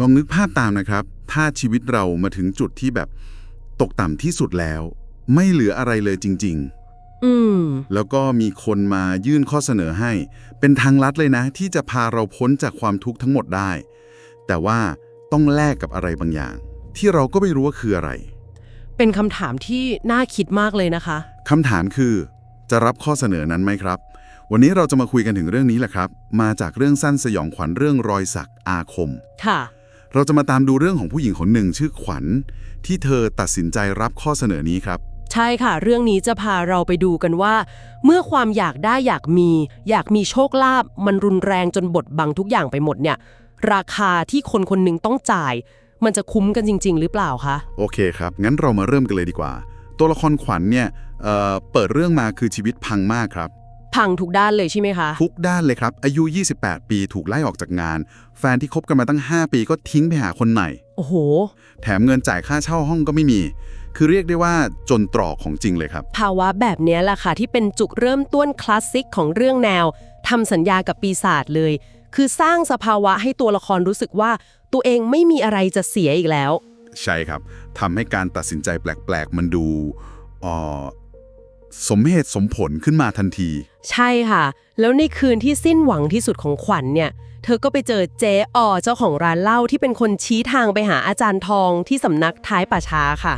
ลองนึกภาพตามนะครับ ถ้าชีวิตเรามาถึงจุดที่แบบตกต่ำที่สุดแล้ว ไม่เหลืออะไรเลยจริงอืมๆแล้วก็มีคนมายื่นข้อเสนอให้ เป็นทางลัดเลยนะ ที่จะพาเราพ้นจากความทุกข์ทั้งหมดได้ แต่ว่าต้องแลกกับอะไรบางอย่าง ที่เราก็ไม่รู้ว่าคืออะไรเป็นคำถามที่น่าคิดมากเลยนะคะ คำถามคือ จะรับข้อเสนอนั้นไหมครับ วันนี้เราจะมาคุยกันถึงเรื่องนี้แหละครับ มาจากเรื่องสั้นสยองขวัญเรื่องรอยสักอาคม ค่ะ เราจะมาตามดูเรื่องของผู้หญิงคนหนึ่งชื่อขวัญ ที่เธอตัดสินใจรับข้อเสนอนี้ครับ ใช่ค่ะ เรื่องนี้จะพาเราไปดูกันว่า เมื่อความอยากได้อยากมี อยากมีโชคลาภมันรุนแรงจนบดบังทุกอย่างไปหมดเนี่ย ราคาที่คนคนหนึ่งต้องจ่าย มันจะคุ้มกันจริง ๆ หรือเปล่าคะโอเคครับ งั้นเรามาเริ่มกันเลยดีกว่า ตัวละครขวัญเนี่ยเอ่อเปิดเรื่องมาคือชีวิตพังมากครับ พังทุกด้านเลยใช่ไหมคะ ทุกด้านเลยครับ อายุ 28 ปีถูกไล่ออกจากงาน แฟนที่คบกันมาตั้ง 5 ปีก็ทิ้งไปหาคนใหม่ โอ้โห แถมเงินจ่ายค่าเช่าห้องก็ไม่มี คือเรียกได้ว่าจนตรอกของจริงเลยครับ ภาวะแบบเนี้ยแหละค่ะที่เป็นจุดเริ่มต้นคลาสสิกของเรื่องแนวทำสัญญากับปีศาจเลย คือสร้างสภาวะให้ตัวละครรู้สึกว่า ตัวเองไม่มีอะไรจะเสียอีกแล้ว ใช่ครับทำให้การตัดสินใจแปลก ๆ มันดูเอ่อ สมเหตุสมผลขึ้นมาทันที ใช่ค่ะ แล้วในคืนที่สิ้นหวังที่สุดของขวัญเนี่ย เธอก็ไปเจอเจ๊ออเจ้าของร้านเหล้าที่เป็นคนชี้ทางไปหาอาจารย์ทองที่สำนักท้ายป่าช้าค่ะ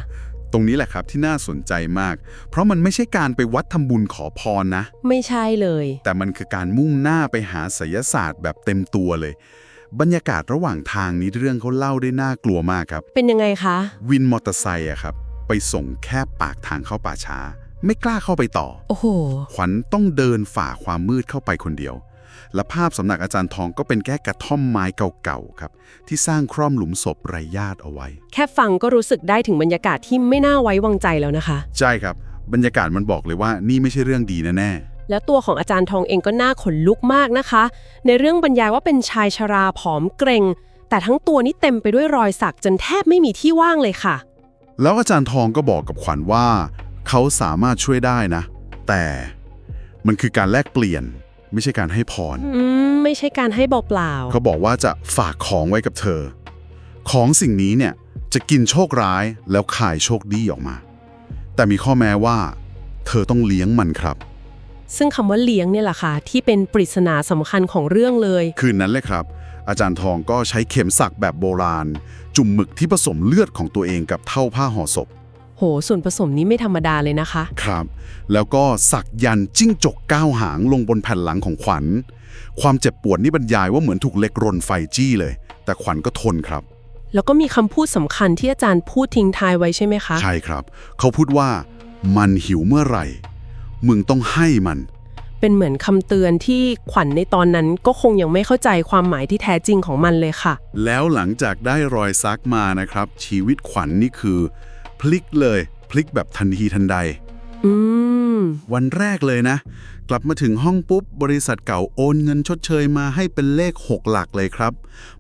ตรงนี้แหละครับที่น่าสนใจมาก เพราะมันไม่ใช่การไปวัดทำบุญขอพรนะ ไม่ใช่เลย แต่มันคือการมุ่งหน้าไปหาไสยศาสตร์แบบเต็มตัวเลย บรรยากาศระหว่างทางนี้เรื่องเขาเล่าได้น่ากลัวมากครับ เป็นยังไงคะ วินมอเตอร์ไซค์อะครับ ไปส่งแค่ปากทางเข้าป่าช้า ไม่กล้าเข้าไปต่อ โอ้โห ขวัญต้องเดินฝ่าความมืดเข้าไปคนเดียว และภาพสำนักอาจารย์ทองก็เป็นแค่กระท่อมไม้เก่าๆครับ ที่สร้างคร่อมหลุมศพไร้ญาติเอาไว้ แค่ฟังก็รู้สึกได้ถึงบรรยากาศที่ไม่น่าไว้วางใจแล้วนะคะ ใช่ครับ บรรยากาศมันบอกเลยว่านี่ไม่ใช่เรื่องดีแน่แล้วตัวของอาจารย์ทองเองก็น่าขนลุกมากนะคะ ในเรื่องบรรยายว่าเป็นชายชราผอมเกรง แต่ทั้งตัวนี่เต็มไปด้วยรอยสักจนแทบไม่มีที่ว่างเลยค่ะๆแล้วอาจารย์ทองก็บอกกับขวัญว่า เขาสามารถช่วยได้นะ แต่มันคือการแลกเปลี่ยน ไม่ใช่การให้พร อืม ไม่ใช่การให้เปล่าเขาบอกว่าจะฝากของไว้กับเธอ ของสิ่งนี้เนี่ยจะกินโชคร้ายแล้วขายโชคดีออกมา แต่มีข้อแม้ว่า เธอต้องเลี้ยงมันครับ ๆ ซึ่งคำว่าเลี้ยงเนี่ยแหละค่ะ ที่เป็นปริศนาสำคัญของเรื่องเลย คืนนั้นเลยครับ อาจารย์ทองก็ใช้เข็มสักแบบโบราณ จุ่มหมึกที่ผสมเลือดของตัวเองกับเท่าผ้าห่อศพ โห ส่วนผสมนี้ไม่ธรรมดาเลยนะคะ ครับ แล้วก็สักยันต์จิ้งจกก้าวหางลงบนแผ่นหลังของขวัญ ความเจ็บปวดนี่บรรยายว่าเหมือนถูกเหล็กรนไฟจี้เลย แต่ขวัญก็ทนครับ แล้วก็มีคำพูดสำคัญที่อาจารย์พูดทิ้งท้ายไว้ใช่ไหมคะ ใช่ครับ เขาพูดว่า มันหิวเมื่อไหร่ มึงต้องให้มัน เป็นเหมือนคำเตือนที่ขวัญในตอนนั้นก็คงยังไม่เข้าใจความหมายที่แท้จริงของมันเลยค่ะ แล้วหลังจากได้รอยซักมานะครับ ชีวิตขวัญนนี่คือ พลิกเลย พลิกแบบทันทีทันใด อืม วันแรกเลยนะ กลับมาถึงห้องปุ๊บ บริษัทเก่าโอนเงินชดเชยมาให้เป็นเลข 6 หลักเลยครับ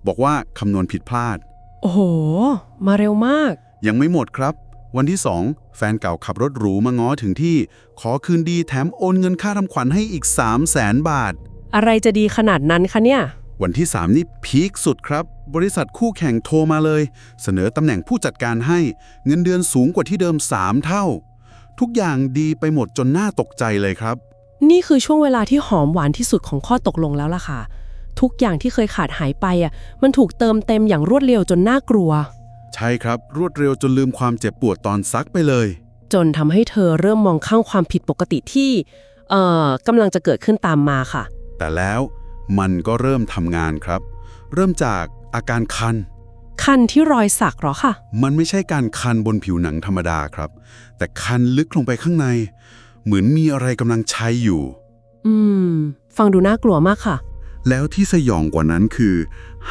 บอกว่าคำนวณผิดพลาด โอ้โห มาเร็วมาก ยังไม่หมดครับ วันที่ 2 แฟนเก่าขับรถหรูมาง้อถึงที่ ขอคืนดีแถมโอนเงินค่าทำขวัญให้อีก 3 0 0แสนบาท อะไรจะดีขนาดนั้นคะเนี่ย วันที่ 3 นี่พีคสุดครับ บริษัทคู่แข่งโทรมาเลย เสนอตำแหน่งผู้จัดการให้ เงินเดือนสูงกว่าที่เดิม 3 เท่า ทุกอย่างดีไปหมดจนน่าตกใจเลยครับ นี่คือช่วงเวลาที่หอมหวานที่สุดของข้อตกลงแล้วล่ะค่ะ ทุกอย่างที่เคยขาดหายไปอะมันถูกเติมเต็มอย่างรวดเร็วจนน่ากลัว ใช่ครับ รวดเร็วจนลืมความเจ็บปวดตอนซักไปเลย จนทำให้เธอเริ่มมองข้างความผิดปกติที่เอ่อกำลังจะเกิดขึ้นตามมาค่ะ แต่แล้ว มันก็เริ่มทำงานครับ เริ่มจากอาการคัน คันที่รอยสักเหรอค่ะมันไม่ใช่การคันบนผิวหนังธรรมดาครับ แต่คันลึกลงไปข้างใน เหมือนมีอะไรกำลังใช้อยู่ อืม ฟังดูน่ากลัวมากค่ะ แล้วที่สยองกว่านั้นคือ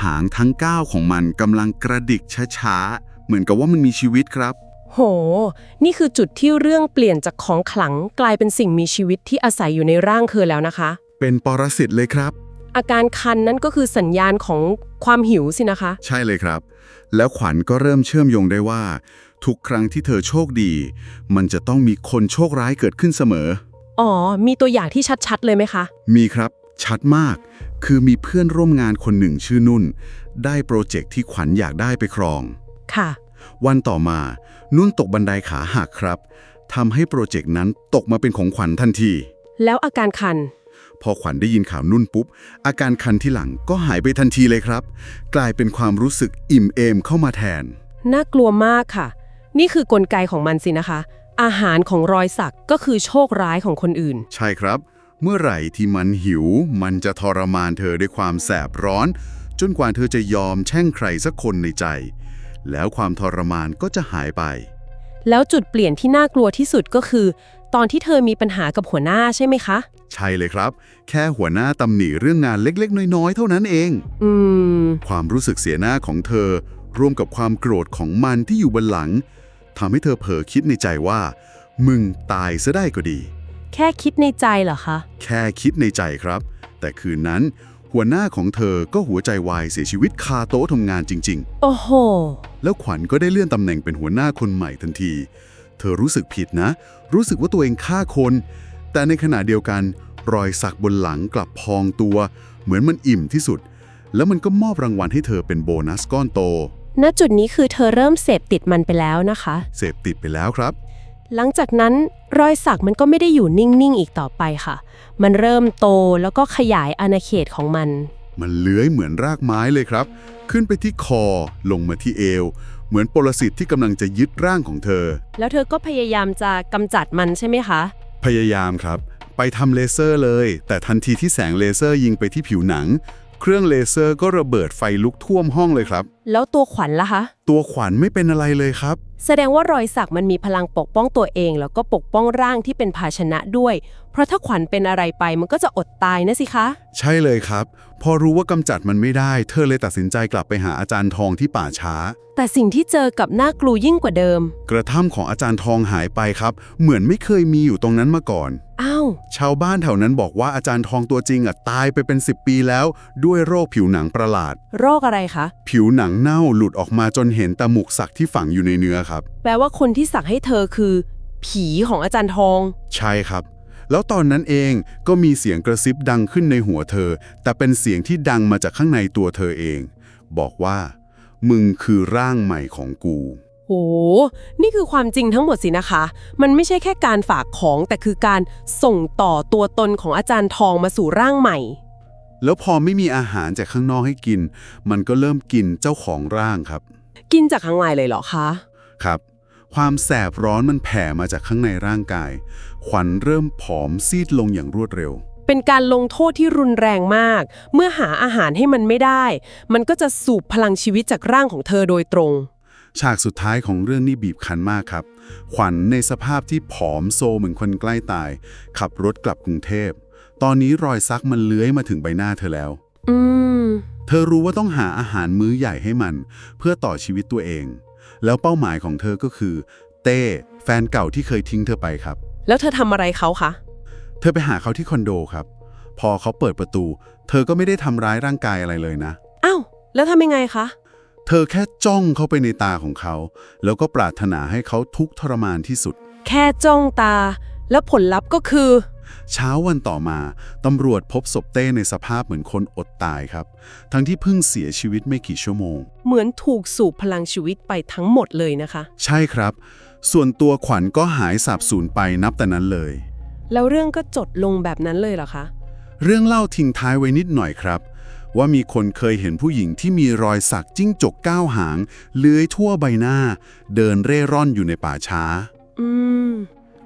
หางทั้งก้าวของมันกำลังกระดิกช้าๆ เหมือนกับว่ามันมีชีวิตครับ โห นี่คือจุดที่เรื่องเปลี่ยนจากของขลังกลายเป็นสิ่งมีชีวิตที่อาศัยอยู่ในร่างเธอแล้วนะคะ เป็นปรสิตเลยครับ อาการคันนั่นก็คือสัญญาณของความหิวสินะคะ ใช่เลยครับ แล้วขวัญก็เริ่มเชื่อมโยงได้ว่า ทุกครั้งที่เธอโชคดี มันจะต้องมีคนโชคร้ายเกิดขึ้นเสมอ อ๋อ มีตัวอย่างที่ชัดๆ เลยไหมคะ มีครับ ชัดมาก คือมีเพื่อนร่วมงานคนหนึ่งชื่อนุ่น ได้โปรเจกต์ที่ขวัญอยากได้ไปครอง ค่ะ วันต่อมา นุ่นตกบันไดขาหักครับทำให้โปรเจกต์นั้นตกมาเป็นของขวัญทันที แล้วอาการคัน พอขวัญได้ยินข่าวนุ่นปุ๊บ อาการคันที่หลังก็หายไปทันทีเลยครับ กลายเป็นความรู้สึกอิ่มเอมเข้ามาแทน น่ากลัวมากค่ะ นี่คือกลไกของมันสินะคะ อาหารของรอยสักก็คือโชคร้ายของคนอื่น ใช่ครับ เมื่อไหร่ที่มันหิว มันจะทรมานเธอด้วยความแสบร้อน จนกว่าเธอจะยอมแช่งใครสักคนในใจ แล้วความทรมานก็จะหายไปแล้วจุดเปลี่ยนที่น่ากลัวที่สุดก็คือ ตอนที่เธอมีปัญหากับหัวหน้าใช่ไหมคะ ใช่เลยครับ แค่หัวหน้าตำหนิเรื่องงานเล็กๆ น้อยๆ เท่านั้นเอง อืม ความรู้สึกเสียหน้าของเธอร่วมกับความโกรธของมันที่อยู่บนหลังทำให้เธอเผลอคิดในใจว่า มึงตายซะได้ก็ดี แค่คิดในใจเหรอคะ แค่คิดในใจครับ แต่คืนนั้น หัวหน้าของเธอก็หัวใจวายเสียชีวิตคาโต๊ะทำงานจริงโอ้โหๆแล้วขวัญก็ได้เลื่อนตำแหน่งเป็นหัวหน้าคนใหม่ทันที เธอรู้สึกผิดนะ รู้สึกว่าตัวเองฆ่าคน แต่ในขณะเดียวกัน รอยสักบนหลังกลับพองตัว เหมือนมันอิ่มที่สุด แล้วมันก็มอบรางวัลให้เธอเป็นโบนัสก้อนโต ณจุดนี้คือเธอเริ่มเสพติดมันไปแล้วนะคะ เสพติดไปแล้วครับ หลังจากนั้นรอยสักมันก็ไม่ได้อยู่นิ่งๆอีกต่อไปค่ะ มันเริ่มโตแล้วก็ขยายอาณาเขตของมัน มันเลื้อยเหมือนรากไม้เลยครับ ขึ้นไปที่คอลงมาที่เอว เหมือนปรสิตที่กำลังจะยึดร่างของเธอ แล้วเธอก็พยายามจะกำจัดมันใช่ไหมคะ พยายามครับ ไปทำเลเซอร์เลย แต่ทันทีที่แสงเลเซอร์ยิงไปที่ผิวหนัง เครื่องเลเซอร์ก็ระเบิดไฟลุกท่วมห้องเลยครับ แล้วตัวขวัญล่ะคะ ตัวขวัญไม่เป็นอะไรเลยครับ แสดงว่ารอยสักมันมีพลังปกป้องตัวเอง แล้วก็ปกป้องร่างที่เป็นภาชนะด้วย เพราะถ้าขวัญเป็นอะไรไปมันก็จะอดตายนะสิคะ ใช่เลยครับ พอรู้ว่ากำจัดมันไม่ได้ เธอเลยตัดสินใจกลับไปหาอาจารย์ทองที่ป่าช้า แต่สิ่งที่เจอกับน่ากลัวยิ่งกว่าเดิม กระท่อมของอาจารย์ทองหายไปครับ เหมือนไม่เคยมีอยู่ตรงนั้นมาก่อน อ้าว ชาวบ้านแถวนั้นบอกว่าอาจารย์ทองตัวจริงอะตายไปเป็น 10 ปีแล้ว ด้วยโรคผิวหนังประหลาด โรคอะไรคะ ผิวหนังเน่าหลุดออกมาจนเห็นตะหมุกสักที่ฝังอยู่ในเนื้อครับ แปลว่าคนที่สักให้เธอคือ ผีของอาจารย์ทอง ใช่ครับ แล้วตอนนั้นเองก็มีเสียงกระซิบดังขึ้นในหัวเธอ แต่เป็นเสียงที่ดังมาจากข้างในตัวเธอเอง บอกว่า มึงคือร่างใหม่ของกู โห นี่คือความจริงทั้งหมดสินะคะ มันไม่ใช่แค่การฝากของแต่คือการส่งต่อตัวตนของอาจารย์ทองมาสู่ร่างใหม่ แล้วพอไม่มีอาหารจากข้างนอกให้กิน มันก็เริ่มกินเจ้าของร่างครับ กินจากข้างในเลยเหรอคะ ครับ ความแสบร้อนมันแผ่มาจากข้างในร่างกาย ขวัญเริ่มผอมซีดลงอย่างรวดเร็ว เป็นการลงโทษที่รุนแรงมาก เมื่อหาอาหารให้มันไม่ได้ มันก็จะสูบพลังชีวิตจากร่างของเธอโดยตรง ฉากสุดท้ายของเรื่องนี้บีบคั้นมากครับ ขวัญในสภาพที่ผอมโซเหมือนคนใกล้ตาย ขับรถกลับกรุงเทพ ตอนนี้รอยซักมันเลื้อยมาถึงใบหน้าเธอแล้ว อืม เธอรู้ว่าต้องหาอาหารมื้อใหญ่ให้มัน เพื่อต่อชีวิตตัวเอง แล้วเป้าหมายของเธอก็คือ เต้แฟนเก่าที่เคยทิ้งเธอไปครับ แล้วเธอทำอะไรเขาคะ เธอไปหาเขาที่คอนโดครับ พอเขาเปิดประตู เธอก็ไม่ได้ทำร้ายร่างกายอะไรเลยนะ อ้าว แล้วทำยังไงคะ เธอแค่จ้องเข้าไปในตาของเขา แล้วก็ปรารถนาให้เขาทุกข์ทรมานที่สุด แค่จ้องตา แล้วผลลัพธ์ก็คือ เช้าวันต่อมา ตำรวจพบศพเต้ในสภาพเหมือนคนอดตายครับ ทั้งที่เพิ่งเสียชีวิตไม่กี่ชั่วโมง เหมือนถูกสูบพลังชีวิตไปทั้งหมดเลยนะคะ ใช่ครับ ส่วนตัวขวัญก็หายสาบสูญไปนับแต่นั้นเลย แล้วเรื่องก็จดลงแบบนั้นเลยเหรอคะ เรื่องเล่าทิ้งท้ายไว้นิดหน่อยครับว่ามีคนเคยเห็นผู้หญิงที่มีรอยสักจิ้งจกก้าวหาง เลื้อยทั่วใบหน้า เดินเร่ร่อนอยู่ในป่าช้า อืม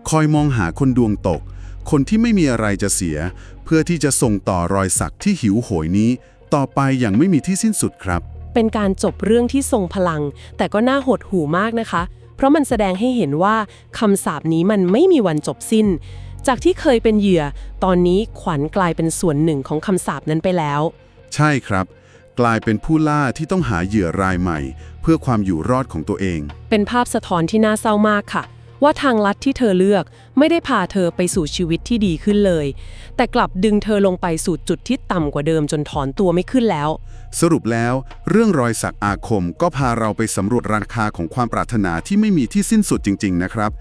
คอยมองหาคนดวงตก คนที่ไม่มีอะไรจะเสีย เพื่อที่จะส่งต่อรอยสักที่หิวโหยนี้ ต่อไปอย่างไม่มีที่สิ้นสุดครับ เป็นการจบเรื่องที่ทรงพลัง แต่ก็น่าหดหู่มากนะคะ เพราะมันแสดงให้เห็นว่าคำสาปนี้มันไม่มีวันจบสิ้น จากที่เคยเป็นเหยื่อ ตอนนี้ขวัญกลายเป็นส่วนหนึ่งของคำสาปนั้นไปแล้ว ใช่ครับกลายเป็นผู้ล่าที่ต้องหาเหยื่อรายใหม่ เพื่อความอยู่รอดของตัวเอง เป็นภาพสะท้อนที่น่าเศร้ามากค่ะ ว่าทางลัดที่เธอเลือกไม่ได้พาเธอไปสู่ชีวิตที่ดีขึ้นเลย แต่กลับดึงเธอลงไปสู่จุดที่ต่ำกว่าเดิมจนถอนตัวไม่ขึ้นแล้ว สรุปแล้วเรื่องรอยสักอาคมก็พาเราไปสำรวจราคาของความปรารถนาที่ไม่มีที่สิ้นสุดจริง ๆ นะครับ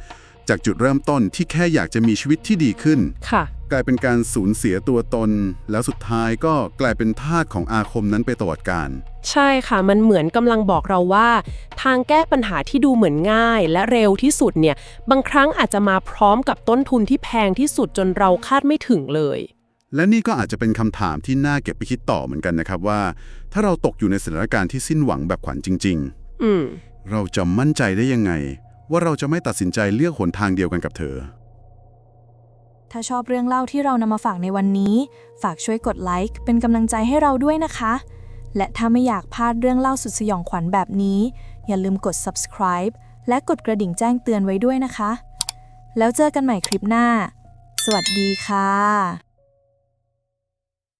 จากจุดเริ่มต้นที่แค่อยากจะมีชีวิตที่ดีขึ้นค่ะ กลายเป็นการสูญเสียตัวตน แล้วสุดท้ายก็กลายเป็นทาสของอาคมนั้นไปตลอดกาลใช่ค่ะ มันเหมือนกำลังบอกเราว่า ทางแก้ปัญหาที่ดูเหมือนง่าย และเร็วที่สุดเนี่ย บางครั้งอาจจะมาพร้อมกับต้นทุนที่แพงที่สุดจนเราคาดไม่ถึงเลย และนี่ก็อาจจะเป็นคำถามที่น่าเก็บไปคิดต่อเหมือนกันนะครับว่า ถ้าเราตกอยู่ในสถานการณ์ที่สิ้นหวังแบบขวัญจริงอืมๆเราจะมั่นใจได้ยังไง ว่าเราจะไม่ตัดสินใจเลือกหนทางเดียวกันกับเธอ ถ้าชอบเรื่องเล่าที่เรานำมาฝากในวันนี้ ฝากช่วยกดไลค์เป็นกำลังใจให้เราด้วยนะคะ และถ้าไม่อยากพลาดเรื่องเล่าสุดสยองขวัญแบบนี้ อย่าลืมกด subscribe และกดกระดิ่งแจ้งเตือนไว้ด้วยนะคะ แล้วเจอกันใหม่คลิปหน้า สวัสดีค่ะ